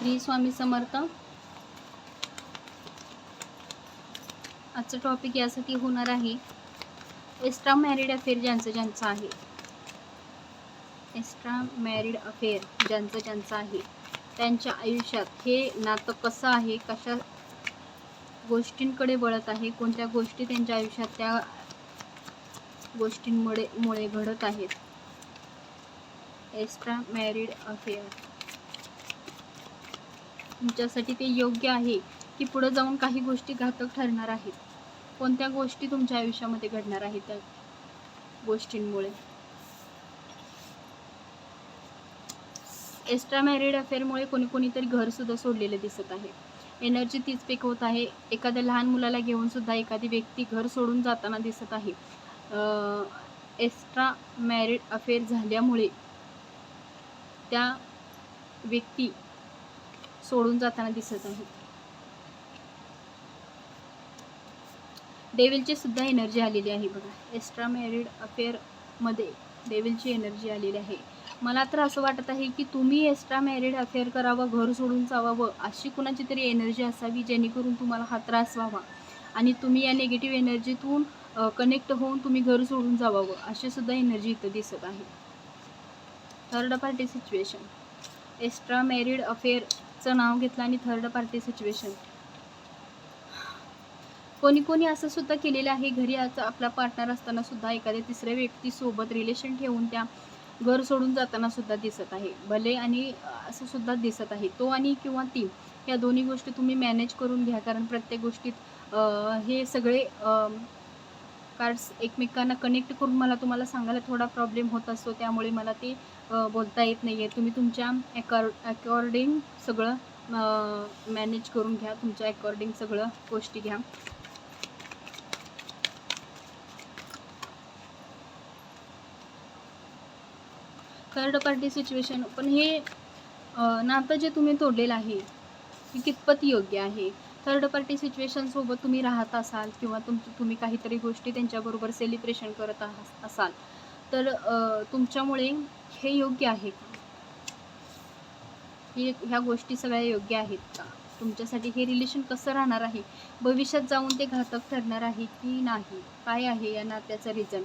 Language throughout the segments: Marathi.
श्री स्वामी समर्थ. आजचं टॉपिक यासाठी होणार आहे एक्स्ट्रा मॅरिड अफेअर ज्यांचं ज्यांचं आहे. एक्स्ट्रा मॅरिड अफेअर ज्यांचं ज्यांचं आहे त्यांच्या आयुष्यात हे नातं कसं आहे कशा गोष्टींकडे वळत आहे कोणत्या गोष्टी त्यांच्या आयुष्यात त्या गोष्टींमुळे मुळे घडत आहेत. एक्स्ट्रा मॅरिड अफेअर तुमच्यासाठी ते योग्य आहे की पुढं जाऊन काही गोष्टी घातक ठरणार आहेत? कोणत्या गोष्टी तुमच्या आयुष्यामध्ये घडणार आहेत त्या गोष्टींमुळे? एक्स्ट्रा मॅरिड अफेअरमुळे कोणी कोणीतरी घरसुद्धा सोडलेले दिसत आहे. एनर्जी तीच पेक होत आहे. एखाद्या लहान मुलाला घेऊन सुद्धा एखादी व्यक्ती घर सोडून जाताना दिसत आहे. एक्स्ट्रा मॅरिड अफेअर झाल्यामुळे त्या व्यक्ती सोडून जाताना दिसत आहे. डेव्हिलची सुद्धा एनर्जी आलेली आहे बघा. एक्स्ट्रा मॅरिड अफेअरमध्ये डेव्हिलची एनर्जी आलेली आहे. मला तर असं वाटत आहे की तुम्ही एक्स्ट्रा मॅरिड अफेअर करावं घर सोडून जावावं अशी कुणाची तरी एनर्जी असावी जेणेकरून तुम्हाला हा त्रास व्हावा. आणि तुम्ही या निगेटिव्ह एनर्जीतून कनेक्ट होऊन तुम्ही घर सोडून जावावं अशी सुद्धा एनर्जी इथं दिसत आहे. Third party situation extra married affair चं नाव घेतलं आणि थर्ड पार्टी सिच्युएशन कोणी कोणी असं सुद्धा केलेलं आहे घरी आता आपला पार्टनर असताना सुद्धा एखाद्या तिसऱ्या व्यक्तीसोबत रिलेशन ठेवून त्या घर सोडून जाताना सुद्धा दिसत आहे. भले आणि असं सुद्धा दिसत आहे. तो आणि किंवा ती या दोन्ही गोष्टी तुम्ही मॅनेज करून घ्या. कारण प्रत्येक गोष्टीत हे सगळे कार्ड्स एकमेकांना कनेक्ट करून मला तुम्हाला सांगायला थोडा प्रॉब्लेम होत असतो. त्यामुळे मला ते बोलता येत नाही आहे तुम्ही तुमच्या अकॉर अकॉर्डिंग सगळं मॅनेज करून घ्या. तुमच्या अकॉर्डिंग सगळं गोष्टी घ्या. थर्ड पार्टी सिच्युएशन पण हे नातं जे तुम्ही तोडलेलं आहे हे कितपत योग्य आहे? थर्ड पार्टी सिच्युएशनसोबत तुम्ही राहत असाल किंवा तुम तुम्ही काहीतरी गोष्टी त्यांच्याबरोबर सेलिब्रेशन करत आहात असाल तर तुमच्यामुळे हे योग्य आहे का? हे ह्या गोष्टी सगळ्या योग्य आहेत का? तुमच्यासाठी हे रिलेशन कसं राहणार आहे? भविष्यात जाऊन ते घातक ठरणार आहे की नाही? काय आहे या नात्याचं रिझन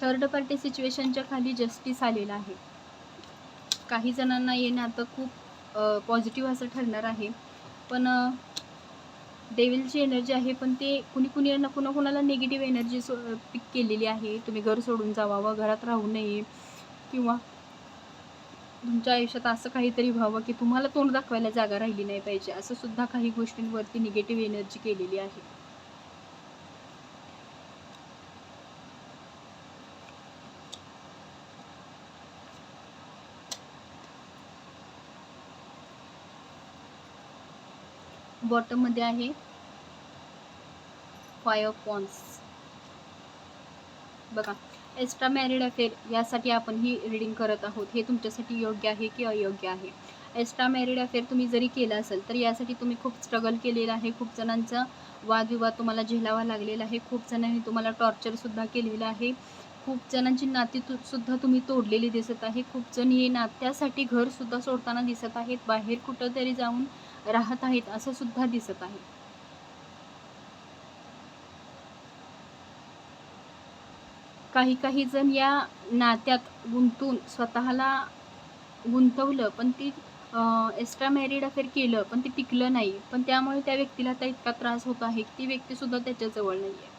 थर्ड पार्टी सिच्युएशनच्या खाली जस्टिस आलेलं आहे. काही जणांना हे नातं खूप पॉझिटिव्ह असं ठरणार आहे. पण डेविलची एनर्जी आहे पण ते कुणी कुणी ना कुणा कुणाला निगेटिव्ह एनर्जी सो पिक केलेली आहे. तुम्ही घर सोडून जावावं घरात राहू नये. किंवा तुमच्या आयुष्यात असं काहीतरी व्हावं की तुम्हाला तोंड दाखवायला जागा राहिली नाही पाहिजे. असं सुद्धा काही गोष्टींवरती निगेटिव्ह एनर्जी केलेली आहे. बॉटममध्ये आहे. फाय ऑफ पॉन्स बघा एक्स्ट्रा मॅरिड अफेअर यासाठी आपण ही रिडिंग करत आहोत. हे तुमच्यासाठी योग्य आहे की अयोग्य आहे? एक्स्ट्रा मॅरिड अफेअर तुम्ही जरी केला असेल तर यासाठी तुम्ही खूप स्ट्रगल केलेला आहे. खूप जणांचा वादविवाद तुम्हाला झेलावा लागलेला आहे. खूप जणांनी तुम्हाला टॉर्चरसुद्धा केलेलं आहे. खूप जणांची नाती तु सुद्धा तुम्ही तोडलेली दिसत आहे. खूप जण हे नात्यासाठी घरसुद्धा सोडताना दिसत आहेत. बाहेर कुठंतरी जाऊन राहत आहेत असं सुद्धा दिसत आहे. काही काही जण या नात्यात गुंतून स्वतःला गुंतवलं पण ती एक्स्ट्रा मॅरिड अफेअर केलं पण ते टिकलं नाही. पण त्यामुळे त्या व्यक्तीला आता इतका त्रास होत आहे ती व्यक्तीसुद्धा त्याच्याजवळ नाही आहे.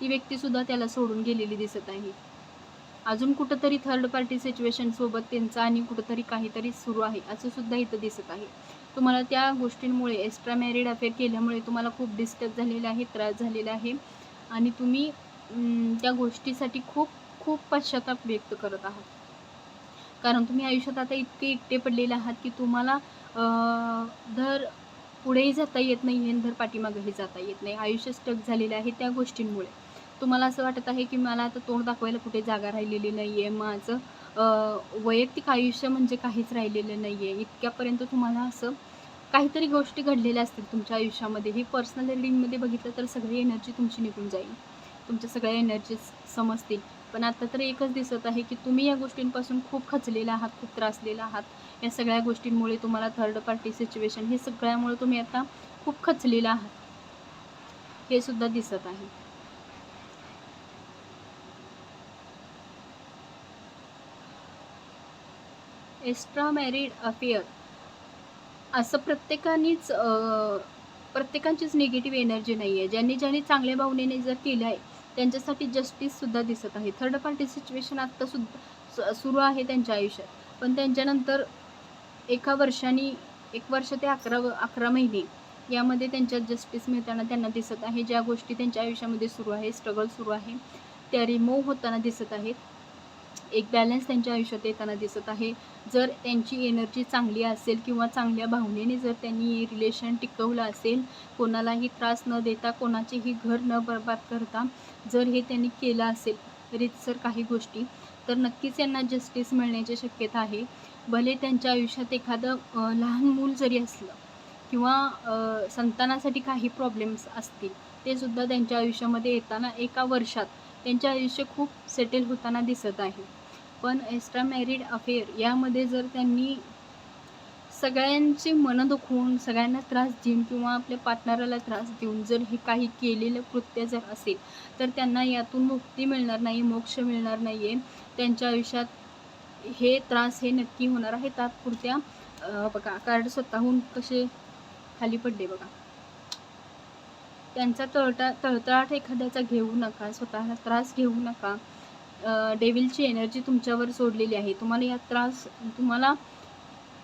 ती व्यक्तीसुद्धा त्याला सोडून गेलेली दिसत आहे. अजून कुठंतरी थर्ड पार्टी सिच्युएशनसोबत त्यांचं आणि कुठंतरी काहीतरी सुरू आहे असं सुद्धा इथं दिसत आहे. तुम्हाला त्या गोष्टींमुळे एक्स्ट्रा मॅरिड अफेअर केल्यामुळे तुम्हाला खूप डिस्टर्ब झालेला आहे त्रास झालेला आहे. आणि तुम्ही त्या गोष्टीसाठी खूप खूप पश्चाताप व्यक्त करत आहात. कारण तुम्ही आयुष्यात आता इतके एकटे पडलेले आहात की तुम्हाला धर पुढेही जाता येत नाही आणि धर पाठीमागेही जाता येत नाही. आयुष्य स्टक झालेलं आहे त्या गोष्टींमुळे. तुम्हाला असं वाटत आहे की मला आता तोंड दाखवायला कुठे जागा राहिलेली नाही आहे माझं वैयक्तिक आयुष्य म्हणजे काहीच राहिलेलं नाही आहे इतक्यापर्यंत तुम्हाला असं काहीतरी गोष्टी घडलेल्या असतील तुमच्या आयुष्यामध्ये. ही पर्सनल रिडिंगमध्ये बघितलं तर सगळी एनर्जी तुमची निघून जाईल. तुमच्या सगळ्या एनर्जीज समजतील. पण आता तर एकच दिसत आहे की तुम्ही या गोष्टींपासून खूप खचलेला आहात खूप त्रासलेला आहात. या सगळ्या गोष्टींमुळे तुम्हाला थर्ड पार्टी सिच्युएशन हे सगळ्यामुळे तुम्ही आता खूप खचलेला आहात. हे सुद्धा दिसत आहे. एक्स्ट्रा मॅरिड अफेअर असं प्रत्येकानेच प्रत्येकांचीच निगेटिव्ह एनर्जी नाही आहे ज्यांनी ज्यांनी चांगल्या भावनेने जर केलं आहे त्यांच्यासाठी जस्टिससुद्धा दिसत आहे. थर्ड पार्टी सिच्युएशन आत्ता सुद्धा सुरू आहे त्यांच्या आयुष्यात. पण त्यांच्यानंतर एका वर्षाने एक वर्ष ते अकरा अकरा महिने यामध्ये त्यांच्यात जस्टिस मिळताना त्यांना दिसत आहे. ज्या गोष्टी त्यांच्या आयुष्यामध्ये सुरू आहे स्ट्रगल सुरू आहे त्या रिमूव्ह होताना दिसत आहेत. एक बॅलन्स त्यांच्या आयुष्यात येताना दिसत आहे. जर त्यांची एनर्जी चांगली असेल किंवा चांगल्या भावनेने जर त्यांनी रिलेशन टिकवलं असेल कोणालाही त्रास न देता कोणाचेही घर न बर्बाद करता जर हे त्यांनी केलं असेल रितसर काही गोष्टी. तर नक्कीच यांना जस्टिस मिळण्याची शक्यता आहे. भले त्यांच्या आयुष्यात एखादं लहान मूल जरी असलं किंवा संतानासाठी काही प्रॉब्लेम्स असतील ते सुद्धा त्यांच्या आयुष्यामध्ये येताना एका वर्षात त्यांचे आयुष्य खूप सेटल होताना दिसत आहे. पण एक्स्ट्रा मॅरिड अफेअर यामध्ये जर त्यांनी सगळ्यांची मन दुखवून सगळ्यांना त्रास देऊन किंवा आपल्या पार्टनरला त्रास देऊन जर हे काही केलेलं कृत्य जर असेल तर त्यांना यातून मुक्ती मिळणार नाही मोक्ष मिळणार नाही आहे त्यांच्या आयुष्यात हे त्रास हे नक्की होणार आहे. तात्पुरत्या बघा कार्ड स्वतःहून कसे खाली पडले बघा. त्यांचा तळटा तळतळाट एखाद्याचा घेऊ नका स्वतःला त्रास घेऊ नका. डेविलची एनर्जी तुमच्यावर सोडलेली आहे. तुम्हाला या त्रास तुम्हाला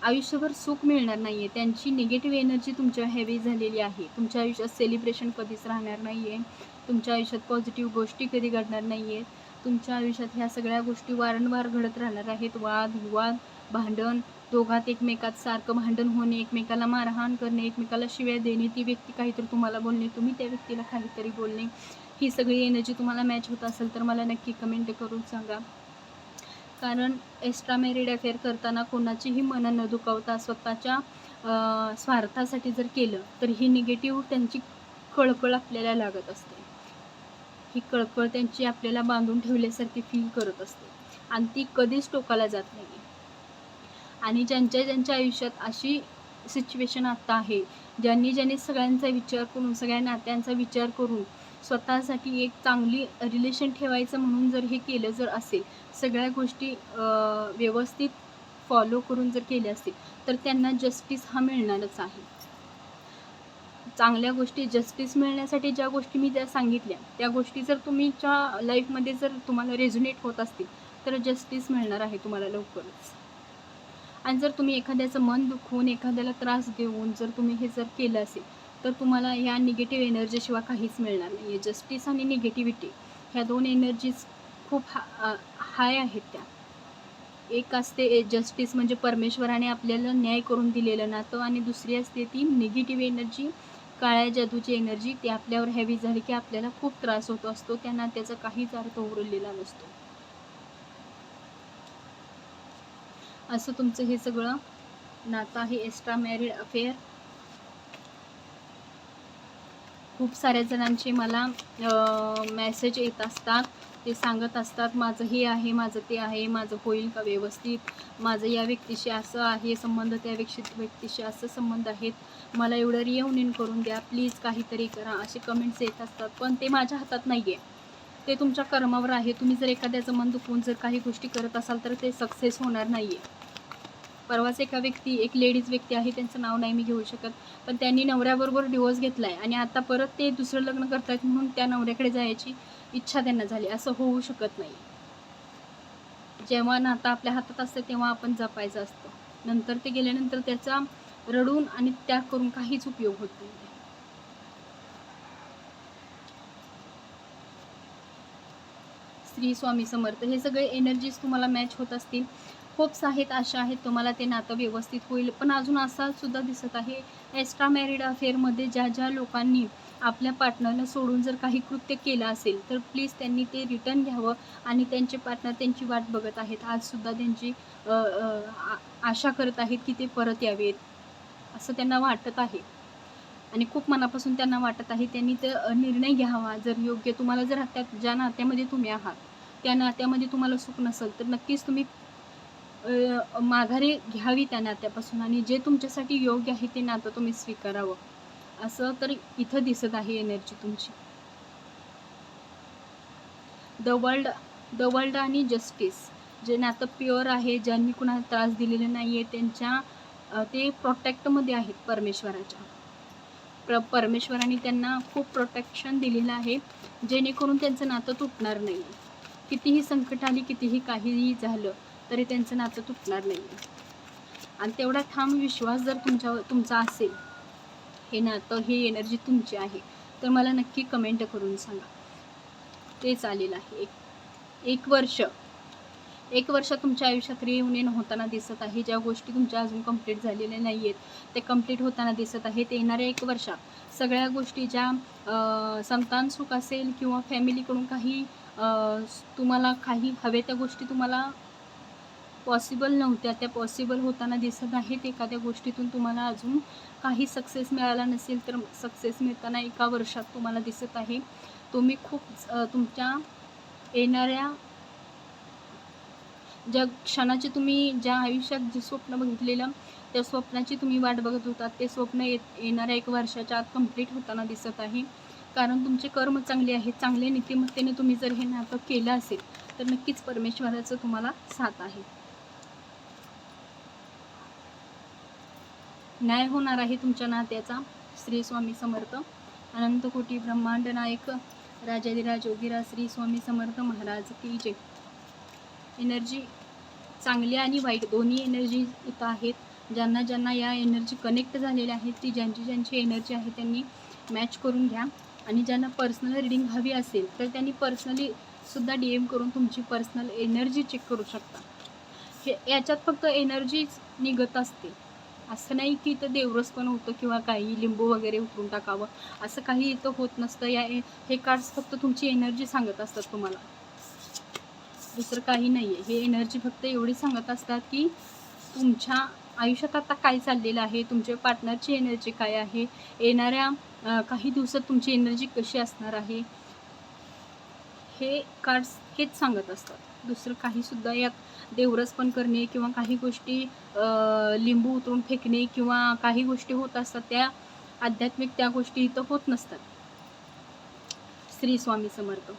आयुष्यभर सुख मिळणार नाही आहे त्यांची निगेटिव्ह एनर्जी तुमच्या हेवी झालेली आहे. तुमच्या आयुष्यात सेलिब्रेशन कधीच राहणार नाही आहे तुमच्या आयुष्यात पॉझिटिव्ह गोष्टी कधी घडणार नाही आहेत तुमच्या आयुष्यात ह्या सगळ्या गोष्टी वारंवार घडत राहणार आहेत. वाद विवाद भांडण दोघात एकमेकात सारखं भांडण होणे एकमेकाला मारहाण करणे एकमेकाला शिव्या देणे ती व्यक्ती काहीतरी तुम्हाला बोलणे तुम्ही त्या व्यक्तीला काहीतरी बोलणे. ही सगळी एनर्जी तुम्हाला मॅच होत असेल तर मला नक्की कमेंट करून सांगा. कारण एक्स्ट्रा मॅरिड अफेअर करताना कोणाचीही मनं न दुखावता स्वतःच्या स्वार्थासाठी जर केलं तर ही निगेटिव्ह त्यांची कळकळ आपल्याला लागत असते. ही कळकळ त्यांची आपल्याला बांधून ठेवल्यासारखी फील करत असते. आणि ती कधीच टोकाला जात नाही आणि ज्यांच्या ज्यांच्या आयुष्यात अशी सिच्युएशन आत्ता आहे ज्यांनी ज्यांनी सगळ्यांचा विचार करून सगळ्या नात्यांचा विचार करून स्वतःसाठी एक चांगली रिलेशन ठेवायचं म्हणून जर हे केलं जर असेल सगळ्या गोष्टी व्यवस्थित फॉलो करून जर केल्या असतील तर त्यांना जस्टिस हा मिळणारच आहे. चांगल्या गोष्टी जस्टिस मिळण्यासाठी ज्या गोष्टी मी त्या सांगितल्या त्या गोष्टी जर तुमच्या लाईफमध्ये जर तुम्हाला रेझोनेट होत असतील तर जस्टिस मिळणार आहे तुम्हाला लवकरच. आणि जर तुम्ही एखाद्याचं मन दुखवून एखाद्याला त्रास देऊन जर तुम्ही हे जर केलं असेल तर तुम्हाला या निगेटिव्ह एनर्जीशिवाय काहीच मिळणार नाही आहे जस्टिस आणि निगेटिव्हिटी ह्या दोन एनर्जीज खूप हा हाय आहेत त्या. एक असते जस्टिस म्हणजे परमेश्वराने आपल्याला न्याय करून दिलेलं नातं आणि दुसरी असते ती निगेटिव्ह एनर्जी काळ्या जादूची एनर्जी ती आपल्यावर हॅवी झाली की आपल्याला खूप त्रास होत असतो. त्या नात्याचा काहीच अर्थ उरलेला नसतो. असं तुमचं हे सगळं नातं आहे. एक्स्ट्रा मॅरिड अफेअर खूप साऱ्या जणांचे मला मेसेज येत असतात. ते सांगत असतात माझं हे आहे माझं ते आहे माझं होईल का व्यवस्थित? माझं या व्यक्तीशी असं आहे संबंध त्या व्यक्ती व्यक्तीशी असं संबंध आहेत. मला एवढं रियुनियन करून द्या प्लीज काहीतरी करा. असे कमेंट्स येत असतात. पण ते माझ्या हातात नाही आहे ते तुमच्या कर्मावर आहे. तुम्ही जर एखाद्याचं मन दुखवून जर काही गोष्टी करत असाल तर ते सक्सेस होणार नाही आहे परवाच एका व्यक्ती एक लेडीज व्यक्ती आहे त्यांचं नाव नाही मी घेऊ शकत. पण त्यांनी नवऱ्याबरोबर डिवोर्स घेतला आहे आणि आता परत ते दुसरं लग्न करतायत म्हणून त्या नवऱ्याकडे जायची इच्छा त्यांना झाली. असं होऊ शकत नाही. जेव्हा नातं आपल्या हातात असतं तेव्हा आपण जपायचं असतं. नंतर ते गेल्यानंतर त्याचा रडून आणि त्याग करून काहीच उपयोग होत नाही. श्री स्वामी समर्थ हे सगळे एनर्जीज तुम्हाला मॅच होत असतील. होप्स आहेत आशा आहेत. तुम्हाला ते नातं व्यवस्थित होईल. पण अजून असा सुद्धा दिसत आहे एक्स्ट्रा मॅरिड अफेअरमध्ये ज्या ज्या लोकांनी आपल्या पार्टनरला सोडून जर काही कृत्य केलं असेल तर प्लीज त्यांनी ते रिटर्न घ्यावं आणि त्यांचे पार्टनर त्यांची वाट बघत आहेत. आजसुद्धा त्यांची आशा करत आहेत की ते परत यावेत असं त्यांना वाटत आहे. आणि खूप मनापासून त्यांना वाटत आहे त्यांनी ते निर्णय घ्यावा. जर योग्य तुम्हाला जर त्यात ज्या नात्यामध्ये तुम्ही आहात त्या नात्यामध्ये तुम्हाला सुख नसेल तर नक्कीच तुम्ही माघारी घ्यावी त्या नात्यापासून आणि जे तुमच्यासाठी योग्य आहे ते नातं तुम्ही स्वीकारावं. असं तर इथं दिसत आहे एनर्जी तुमची. द वर्ल्ड द वर्ल्ड आणि जस्टिस जे नातं प्युअर आहे ज्यांनी कुणाला त्रास दिलेला नाही आहे त्यांच्या ते प्रोटेक्टमध्ये आहेत परमेश्वराच्या. प्र परमेश्वराने त्यांना खूप प्रोटेक्शन दिलेलं आहे जेणेकरून त्यांचं नातं तुटणार नाही कितीही संकट आली कितीही काहीही झालं तरी त्यांचं नातं तुटणार नाही. आणि तेवढा ठाम विश्वास जर तुमच्या तुमचा असेल हे नातं हे एनर्जी तुमची आहे तर मला नक्की कमेंट करून सांगा. ते चालेल आहे. एक एक वर्ष एक वर्ष तुमच्या आयुष्यात रियुनियन होताना दिसत आहे. ज्या गोष्टी तुमच्या अजून कंप्लीट झालेल्या नाही आहेत ते कंप्लीट होताना दिसत आहेत. येणाऱ्या एक वर्षात सगळ्या गोष्टी ज्या संतान सुख असेल किंवा फॅमिलीकडून काही तुम्हाला काही हवे त्या गोष्टी तुम्हाला पॉसिबल नव्हत्या. त्या पॉसिबल होताना दिसत आहेत एखाद्या गोष्टीतून तुम्हाला अजून काही सक्सेस मिळाला नसेल तर सक्सेस मिळताना एका वर्षात तुम्हाला दिसत आहे. तुम्ही खूप तुमच्या येणाऱ्या ज्या क्षणाचे तुम्ही ज्या आयुष्यात जे स्वप्न बघितलेलं त्या स्वप्नाची तुम्ही वाट बघत होतात. ते स्वप्न येत येणाऱ्या एक वर्षाच्या आत कंप्लीट होताना दिसत आहे. कारण तुमचे कर्म चांगले आहेत. चांगले नीतिमत्तेने तुम्ही जर हे नाटक केलं असेल तर नक्कीच परमेश्वराचं तुम्हाला साथ आहे. न्याय होणार आहे तुमच्या नात्याचा. श्री स्वामी समर्थ. अनंतकोटी ब्रह्मांड नायक. राजाधिराज योगीराज श्री स्वामी समर्थ महाराज की जय. एनर्जी चांगली आणि वाईट दोन्ही एनर्जी इथं आहेत. ज्यांना ज्यांना या एनर्जी कनेक्ट झालेल्या आहेत ती ज्यांची ज्यांची एनर्जी आहे त्यांनी मॅच करून घ्या. आणि ज्यांना पर्सनल रिडिंग हवी असेल तर त्यांनी पर्सनली सुद्धा डी एम करून तुमची पर्सनल एनर्जी चेक करू शकता. हे याच्यात फक्त एनर्जीच निघत असते. असं नाही की इथं देवरस पण होतं किंवा काही लिंबू वगैरे उतरून टाकावं. असं काही इथं होत नसतं. या हे कार्ड्स फक्त तुमची एनर्जी सांगत असतात तुम्हाला. दुसरं काही नाही आहे हे एनर्जी फक्त एवढी सांगत असतात की तुमच्या आयुष्यात आता काय चाललेलं आहे? तुमच्या पार्टनरची एनर्जी काय आहे? येणाऱ्या काही दिवसात तुमची एनर्जी कशी असणार आहे? हे कार्ड्स हेच सांगत असतात. दुसरं काहीसुद्धा यात देवरस पण करणे किंवा काही गोष्टी अं, लिंबू उतरून फेकणे किंवा काही गोष्टी होत असतात त्या आध्यात्मिक त्या गोष्टी इथं होत नसतात. श्री स्वामी समर्थ.